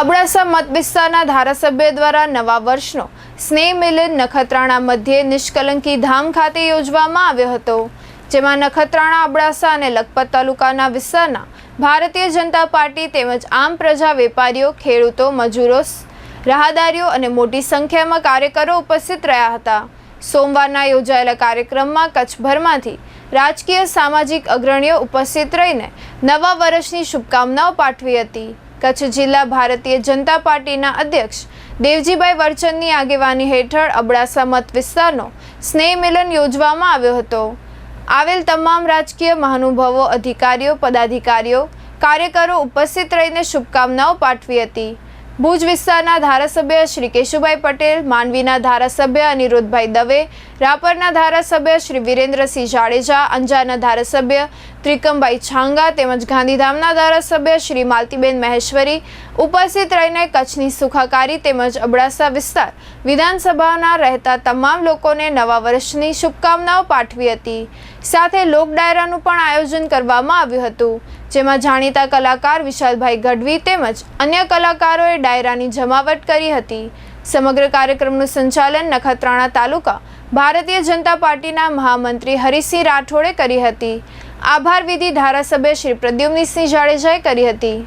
અબડાસા મત વિસ્તારના ધારાસભ્ય દ્વારા નવા વર્ષનો સ્નેહ મિલન નખત્રાણા મધ્યે નિષ્કલંકી ધામ ખાતે યોજવામાં આવ્યો હતો, જેમાં નખત્રાણા, અબડાસા અને લખપત તાલુકાના વિસ્તારના ભારતીય જનતા પાર્ટી તેમજ આમ પ્રજા વેપારીઓ, ખેડૂતો, મજૂરો, રાહદારીઓ અને મોટી સંખ્યામાં કાર્યકરો ઉપસ્થિત રહ્યા હતા. સોમવારના યોજાયેલા કાર્યક્રમમાં કચ્છભરમાંથી રાજકીય, સામાજિક અગ્રણીઓ ઉપસ્થિત રહીને નવા વર્ષની શુભકામનાઓ પાઠવી હતી. કચ્છ જિલ્લા ભારતીય જનતા પાર્ટીના અધ્યક્ષ દેવજીભાઈ વરચંદની આગેવાની હેઠળ અબડાસા મત વિસ્તારનો સ્નેહ મિલન યોજવામાં આવ્યો હતો. આવેલ તમામ રાજકીય મહાનુભાવો, અધિકારીઓ, પદાધિકારીઓ, કાર્યકરો ઉપસ્થિત રહીને શુભકામનાઓ પાઠવી હતી. ભુજ વિસ્તારના ધારાસભ્ય શ્રી કેશુભાઈ પટેલ, માંડવીના ધારાસભ્ય અનિરુદ્ધભાઈ દવે, રાપરના ધારાસભ્ય શ્રી વિરેન્દ્રસિંહ જાડેજા, અંજારના ધારાસભ્ય ત્રિકમભાઈ છાંગા તેમજ ગાંધીધામના ધારાસભ્ય શ્રી માલતીબેન મહેશ્વરી ઉપસ્થિત રહીને કચ્છની સુખાકારી તેમજ અબડાસા વિસ્તાર વિધાનસભાના રહેતા તમામ લોકોને નવા વર્ષની શુભકામનાઓ પાઠવી હતી. સાથે લોક ડાયરાનું પણ આયોજન કરવામાં આવ્યું હતું. જેમાં જાણીતા કલાકાર વિશાલભાઈ ગઢવી તેમજ અન્ય કલાકારોએ ડાયરાની જમાવટ કરી હતી. સમગ્ર કાર્યક્રમનું સંચાલન નખત્રાણા તાલુકા ભારતીય જનતા પાર્ટીના મહામંત્રી હરિસિંહ રાઠોડે કરી હતી. આભાર વિધિ ધારાસભ્ય શ્રી પ્રદ્યુમનસિંહ જાડેજાએ કરી હતી.